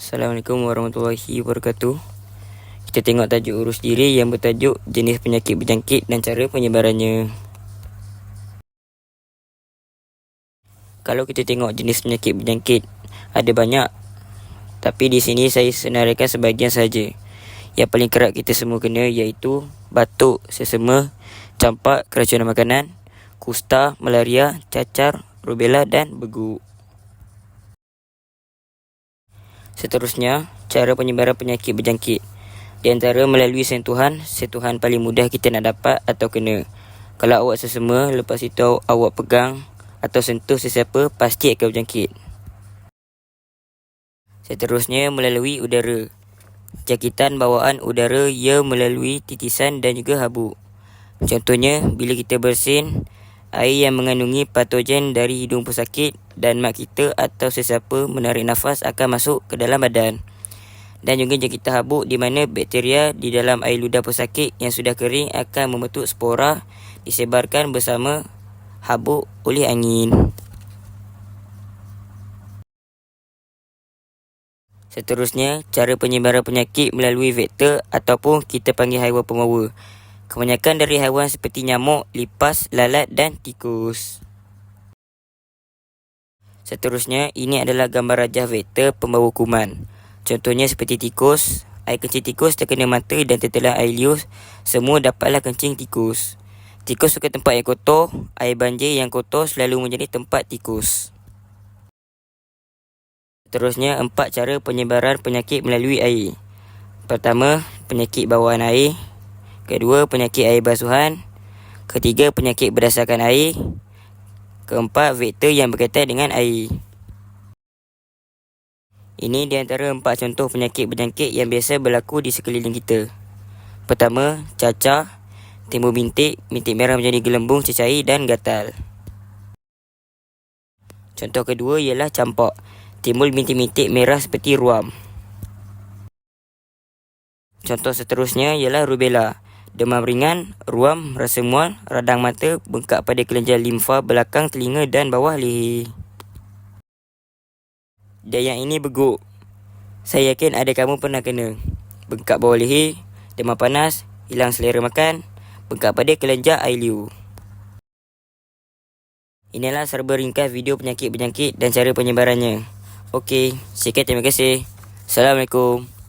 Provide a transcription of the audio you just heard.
Assalamualaikum warahmatullahi wabarakatuh. Kita tengok tajuk urus diri yang bertajuk jenis penyakit berjangkit dan cara penyebarannya. Kalau kita tengok jenis penyakit berjangkit, ada banyak. Tapi di sini saya senaraikan sebahagian saja. Yang paling kerap kita semua kena iaitu batuk, sesama, campak, keracunan makanan, kusta, malaria, cacar, rubella dan beguk. Seterusnya, cara penyebaran penyakit berjangkit. Di antara melalui sentuhan, sentuhan paling mudah kita nak dapat atau kena. Kalau awak sesama, lepas itu awak pegang atau sentuh sesiapa, pasti akan berjangkit. Seterusnya, melalui udara. Jangkitan bawaan udara ia melalui titisan dan juga habuk. Contohnya, bila kita bersin, air yang mengandungi patogen dari hidung pesakit dan mak kita atau sesiapa menarik nafas akan masuk ke dalam badan. Dan juga jangkitan habuk di mana bakteria di dalam air ludah pesakit yang sudah kering akan membentuk spora disebarkan bersama habuk oleh angin. Seterusnya, cara penyebaran penyakit melalui vektor ataupun kita panggil haiwan pembawa. Kebanyakan dari haiwan seperti nyamuk, lipas, lalat dan tikus. Seterusnya, ini adalah gambar rajah vektor pembawa kuman. Contohnya seperti tikus, air kencing tikus terkena mata dan tertelan air lius, semua dapatlah kencing tikus. Tikus suka tempat yang kotor, air banjir yang kotor selalu menjadi tempat tikus. Seterusnya, empat cara penyebaran penyakit melalui air. Pertama, penyakit bawaan air. Kedua, penyakit air basuhan. Ketiga, penyakit berdasarkan air. Keempat, vektor yang berkaitan dengan air. Ini di antara empat contoh penyakit berjangkit yang biasa berlaku di sekeliling kita. Pertama, cacah. Timbul bintik, bintik merah menjadi gelembung, cecair dan gatal. Contoh kedua ialah campak. Timbul bintik-bintik merah seperti ruam. Contoh seterusnya ialah rubella demam ringan, ruam, rasa mual, radang mata, bengkak pada kelenjar limfa belakang telinga dan bawah leher. Dan yang ini beguk. Saya yakin ada kamu pernah kena. Bengkak bawah leher, demam panas, hilang selera makan, bengkak pada kelenjar air liu. Inilah serba ringkas video penyakit berjangkit dan cara penyebarannya. Okey, sekian terima kasih. Assalamualaikum.